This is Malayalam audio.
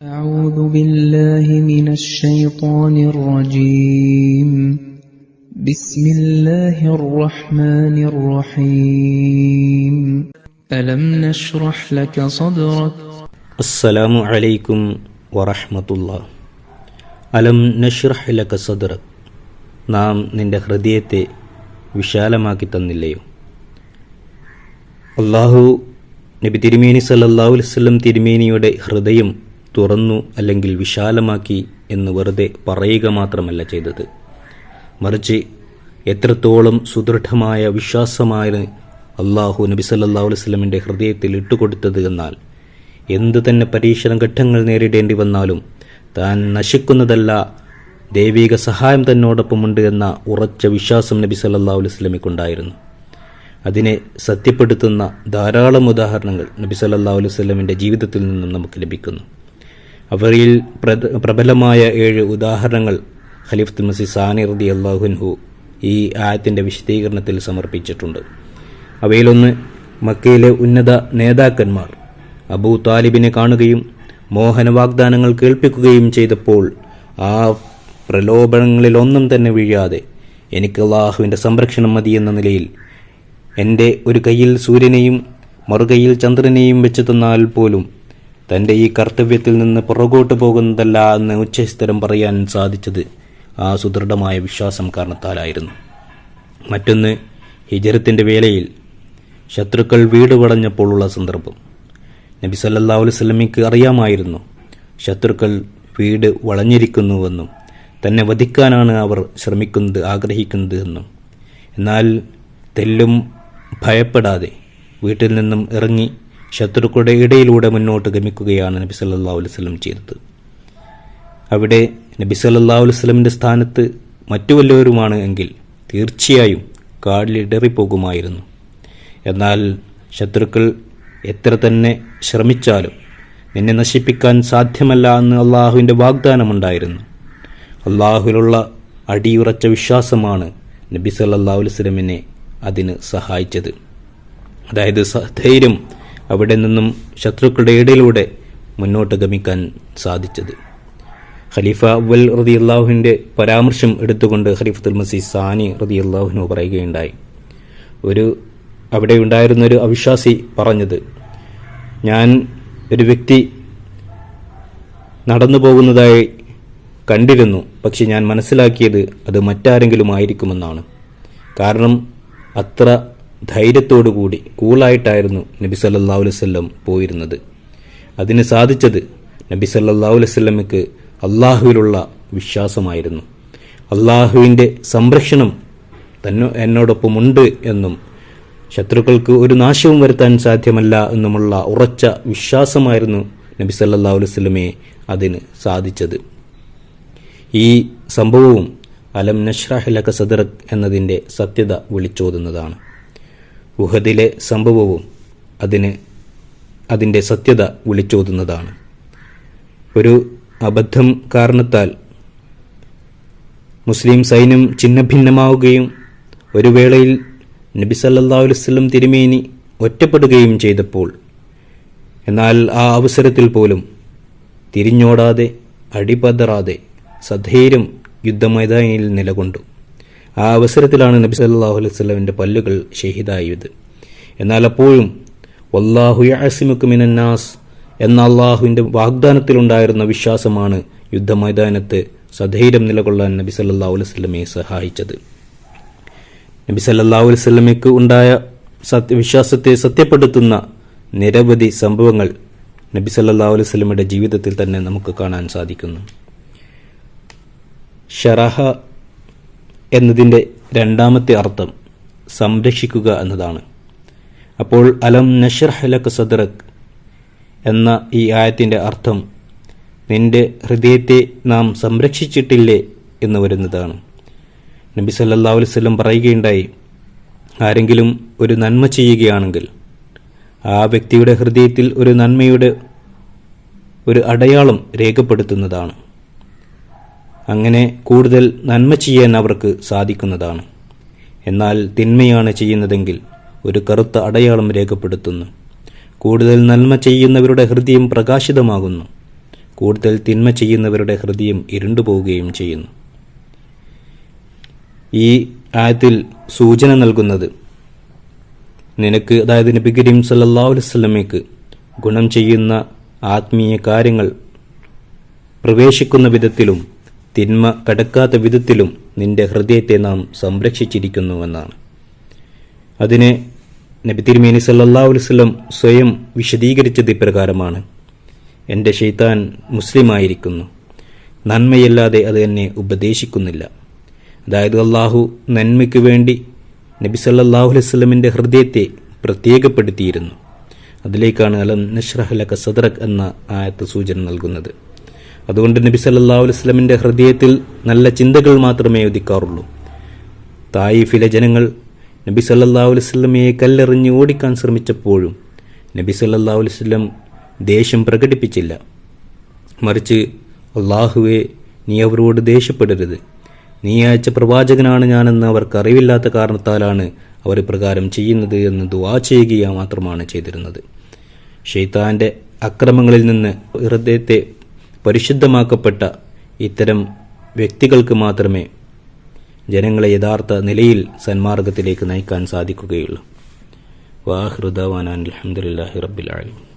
أعوذ بالله من الشيطان الرجيم بسم الله الرحمن الرحيم ألم نشرح لك صدرك അസ്സലാമു അലൈക്കും വറഹ്മത്തുള്ള അലം നഷ്റഹ് ലക സദ്റക് നാം നിന്റെ ഹൃദയത്തെ വിശാലമാക്കി തന്നില്ലയോ അള്ളാഹു നബി തിരുമേനി സല്ലല്ലാഹു അലൈഹി വസല്ലം തിരുമേനിയുടെ ഹൃദയം തുറന്നു അല്ലെങ്കിൽ വിശാലമാക്കി എന്ന് വെറുതെ പറയുക മാത്രമല്ല ചെയ്തത്. മറിച്ച് എത്രത്തോളം സുദൃഢമായ വിശ്വാസമാണ് അള്ളാഹു നബി സല്ലാ അലൈഹി വസല്ലമിന്റെ ഹൃദയത്തിൽ ഇട്ടുകൊടുത്തത് എന്നാൽ എന്തു തന്നെ പരീക്ഷണ ഘട്ടങ്ങൾ നേരിടേണ്ടി വന്നാലും താൻ നശിക്കുന്നതല്ല ദൈവിക സഹായം തന്നോടൊപ്പമുണ്ട് എന്ന ഉറച്ച വിശ്വാസം നബി സല്ലാ അലൈഹി വസല്ലമയ്ക്കുണ്ടായിരുന്നു അതിനെ സത്യപ്പെടുത്തുന്ന ധാരാളം ഉദാഹരണങ്ങൾ നബി സല്ലാ അലൈഹി വസല്ലമിന്റെ ജീവിതത്തിൽ നിന്നും നമുക്ക് ലഭിക്കുന്നു. പ്രധ- പ്രബലമായ ഏഴ് ഉദാഹരണങ്ങൾ ഖലീഫത്തുൽ മസി സാനി റതി അള്ളാഹുൻഹു ഈ ആയത്തിന്റെ വിശദീകരണത്തിൽ സമർപ്പിച്ചിട്ടുണ്ട്. അവയിലൊന്ന് മക്കയിലെ ഉന്നത നേതാക്കന്മാർ അബൂ താലിബിനെ കാണുകയും മോഹന വാഗ്ദാനങ്ങൾ കേൾപ്പിക്കുകയും ചെയ്തപ്പോൾ ആ പ്രലോഭനങ്ങളിലൊന്നും തന്നെ വീഴാതെ എനിക്ക് അള്ളാഹുവിന്റെ സംരക്ഷണം മതി എന്ന നിലയിൽ എന്റെ ഒരു കയ്യിൽ സൂര്യനെയും മറുകൈയിൽ ചന്ദ്രനെയും വെച്ച് തന്നാൽ പോലും തന്റെ ഈ കർത്തവ്യത്തിൽ നിന്ന് പുറകോട്ട് പോകുന്നതല്ല എന്ന് ഉച്ചസ്ഥരം പറയാൻ സാധിച്ചത് ആ സുദൃഢമായ വിശ്വാസം കാരണത്താലായിരുന്നു. മറ്റൊന്ന് ഹിജറത്തിന്റെ വേലയിൽ ശത്രുക്കൾ വീട് വളഞ്ഞപ്പോഴുള്ള സന്ദർഭം. നബി സല്ലാ അലൈഹി വസല്ലമയ്ക്ക് അറിയാമായിരുന്നു ശത്രുക്കൾ വീട് വളഞ്ഞിരിക്കുന്നുവെന്നും തന്നെ വധിക്കാനാണ് അവർ ശ്രമിക്കുന്നത് ആഗ്രഹിക്കുന്നത് എന്നും. എന്നാൽ തെല്ലും ഭയപ്പെടാതെ വീട്ടിൽ നിന്നും ഇറങ്ങി ശത്രുക്കളുടെ ഇടയിലൂടെ മുന്നോട്ട് ഗമിക്കുകയാണ് നബി സല്ലാ അലൈഹി വസല്ലം ചെയ്തത്. അവിടെ നബി സല്ലാ അലൈഹി വസല്ലമിന്റെ സ്ഥാനത്ത് മറ്റു വല്ലവരുമാണ് എങ്കിൽ തീർച്ചയായും കാടിലിടറിപ്പോകുമായിരുന്നു എന്നാൽ ശത്രുക്കൾ എത്ര തന്നെ ശ്രമിച്ചാലും നിന്നെ നശിപ്പിക്കാൻ സാധ്യമല്ല എന്ന് അള്ളാഹുവിന്റെ വാഗ്ദാനമുണ്ടായിരുന്നു. അള്ളാഹുവിലുള്ള അടിയുറച്ച വിശ്വാസമാണ് നബി സല്ലാ അലൈഹി വസല്ലമിനെ അതിന് സഹായിച്ചത്. അതായത് ധൈര്യം അവിടെ നിന്നും ശത്രുക്കളുടെ ഇടയിലൂടെ മുന്നോട്ട് ഗമിക്കാൻ സാധിച്ചത്. ഖലീഫ അവൽ റതി അള്ളാഹുവിന്റെ പരാമർശം എടുത്തുകൊണ്ട് ഖലീഫത്തുൽ മസി സാനി റതി അള്ളാഹുവിന് പറയുകയുണ്ടായി. ഒരു അവിടെ ഉണ്ടായിരുന്ന ഒരു അവിശ്വാസി പറഞ്ഞത് ഞാൻ ഒരു വ്യക്തി നടന്നു പോകുന്നതായി കണ്ടിരുന്നു പക്ഷെ ഞാൻ മനസ്സിലാക്കിയത് അത് മറ്റാരെങ്കിലും ആയിരിക്കുമെന്നാണ് കാരണം അത്ര ധൈര്യത്തോടുകൂടി കൂളായിട്ടായിരുന്നു നബി സല്ലാ വസല്ലം പോയിരുന്നത്. അതിന് സാധിച്ചത് നബി സല്ലാ അലൈഹി വസല്ലമയ്ക്ക് അള്ളാഹുവിലുള്ള വിശ്വാസമായിരുന്നു. അള്ളാഹുവിന്റെ സംരക്ഷണം തന്നെ എന്നോടൊപ്പമുണ്ട് എന്നും ശത്രുക്കൾക്ക് ഒരു നാശവും വരുത്താൻ സാധ്യമല്ല എന്നുമുള്ള ഉറച്ച വിശ്വാസമായിരുന്നു നബി സല്ലാ അലൈഹി വസല്ലമയെ അതിന് സാധിച്ചത്. ഈ സംഭവവും അലം നഷ്റഹ് ലക സദറക് എന്നതിന്റെ സത്യത വിളിച്ചോതുന്നതാണ്. ഉഹദിലെ സംഭവവും അതിന് അതിന്റെ സത്യത വിളിച്ചോതുന്നതാണ്. ഒരു അബദ്ധം കാരണത്താൽ മുസ്ലിം സൈന്യം ചിഹ്നഭിന്നമാവുകയും ഒരു വേളയിൽ നബി വസല്ലം തിരുമേനി ഒറ്റപ്പെടുകയും ചെയ്തപ്പോൾ എന്നാൽ ആ അവസരത്തിൽ പോലും തിരിഞ്ഞോടാതെ അടിപതറാതെ സധൈര്യം യുദ്ധമൈതാനിയിൽ നിലകൊണ്ടു. ആ അവസരത്തിലാണ് നബി സല്ലാഹു അലൈഹി സ്വലമിന്റെ പല്ലുകൾ ഷഹീദായത്. എന്നാൽ അപ്പോഴും വല്ലാഹു യഅസിമുക മിനന്നാസ് എന്ന അള്ളാഹുവിന്റെ വാഗ്ദാനത്തിലുണ്ടായിരുന്ന വിശ്വാസമാണ് യുദ്ധമൈതാനത്ത് സധൈര്യം നിലകൊള്ളാൻ നബി സല്ലല്ലാഹു അലൈഹി വസല്ലമയെ സഹായിച്ചത്. നബി സല്ലല്ലാഹു അലൈഹി വസല്ലമയ്ക്ക് ഉണ്ടായ സത്യ വിശ്വാസത്തെ സത്യപ്പെടുത്തുന്ന നിരവധി സംഭവങ്ങൾ നബി സല്ലല്ലാഹു അലൈഹി വസല്ലമയുടെ ജീവിതത്തിൽ തന്നെ നമുക്ക് കാണാൻ സാധിക്കുന്നു. ഷറഹ എന്നതിന്റെ രണ്ടാമത്തെ അർത്ഥം സംരക്ഷിക്കുക എന്നതാണ്. അപ്പോൾ അലം നഷർഹലക് ലക സദറക് എന്ന ഈ ആയത്തിന്റെ അർത്ഥം നിന്റെ ഹൃദയത്തെ നാം സംരക്ഷിച്ചിട്ടില്ലേ എന്ന് വരുന്നതാണ്. നബി സല്ലാ അലൈഹി വസല്ലം പറയുകയുണ്ടായി ആരെങ്കിലും ഒരു നന്മ ചെയ്യുകയാണെങ്കിൽ ആ വ്യക്തിയുടെ ഹൃദയത്തിൽ ഒരു നന്മയുടെ ഒരു അടയാളം രേഖപ്പെടുത്തുന്നതാണ്. അങ്ങനെ കൂടുതൽ നന്മ ചെയ്യാൻ അവർക്ക് സാധിക്കുന്നതാണ്. എന്നാൽ തിന്മയാണ് ചെയ്യുന്നതെങ്കിൽ ഒരു കറുത്ത അടയാളം രേഖപ്പെടുത്തുന്നു. കൂടുതൽ നന്മ ചെയ്യുന്നവരുടെ ഹൃദയം പ്രകാശിതമാകുന്നു. കൂടുതൽ തിന്മ ചെയ്യുന്നവരുടെ ഹൃദയം ഇരുണ്ടുപോവുകയും ചെയ്യുന്നു. ഈ ആയത്തിൽ സൂചന നൽകുന്നത് നിനക്ക് അതായത് നബി കരീം സല്ലല്ലാഹു അലൈഹി വസല്ലമയ്ക്ക് ഗുണം ചെയ്യുന്ന ആത്മീയ കാര്യങ്ങൾ പ്രവേശിക്കുന്ന വിധത്തിലും തിന്മ കടക്കാത്ത വിധത്തിലും നിന്റെ ഹൃദയത്തെ നാം സംരക്ഷിച്ചിരിക്കുന്നുവെന്നാണ്. അതിനെ നബി തിരുമേനി സ്വയം വിശദീകരിച്ചത് ഇപ്രകാരമാണ്. എന്റെ ഷെയ്ത്താൻ മുസ്ലിമായിരിക്കുന്നു. നന്മയല്ലാതെ അത് എന്നെ ഉപദേശിക്കുന്നില്ല. അതായത് അള്ളാഹു നന്മയ്ക്ക് വേണ്ടി നബി വസല്ലമിന്റെ ഹൃദയത്തെ പ്രത്യേകപ്പെടുത്തിയിരുന്നു. അതിലേക്കാണ് അലം നഷ്റഹലക സദറക് എന്ന ആയത്ത് സൂചന നൽകുന്നത്. അതുകൊണ്ട് നബി സല്ലല്ലാഹു അലൈഹി വസല്ലമിന്റെ ഹൃദയത്തിൽ നല്ല ചിന്തകൾ മാത്രമേ ഉദിക്കാറുള്ളൂ. തായിഫിലെ ജനങ്ങൾ നബി സല്ലല്ലാഹു അലൈഹി വസല്ലമയെ കല്ലെറിഞ്ഞ് ഓടിക്കാൻ ശ്രമിച്ചപ്പോഴും നബി സല്ലല്ലാഹു അലൈഹി വസല്ലം ദേഷ്യം പ്രകടിപ്പിച്ചില്ല. മറിച്ച് അള്ളാഹുവെ നീ അവരോട് ദേഷ്യപ്പെടരുത്. നീ അയച്ച പ്രവാചകനാണ് ഞാനെന്ന് അവർക്ക് അറിവില്ലാത്ത കാരണത്താലാണ് അവർ പ്രകാരം ചെയ്യുന്നത് എന്ന് ദുവാ ചെയ്യുക മാത്രമാണ് ചെയ്തിരുന്നത്. ഷെയ്ത്താന്റെ അക്രമങ്ങളിൽ നിന്ന് ഹൃദയത്തെ പരിശുദ്ധമാക്കപ്പെട്ട ഇത്തരം വ്യക്തികൾക്ക് മാത്രമേ ജനങ്ങളെ യഥാർത്ഥ നിലയിൽ സന്മാർഗത്തിലേക്ക് നയിക്കാൻ സാധിക്കുകയുള്ളൂ. വാഹൃദാൻ അലഹമുല്ലാഹി റബ്ബിൽ ആലമീൻ.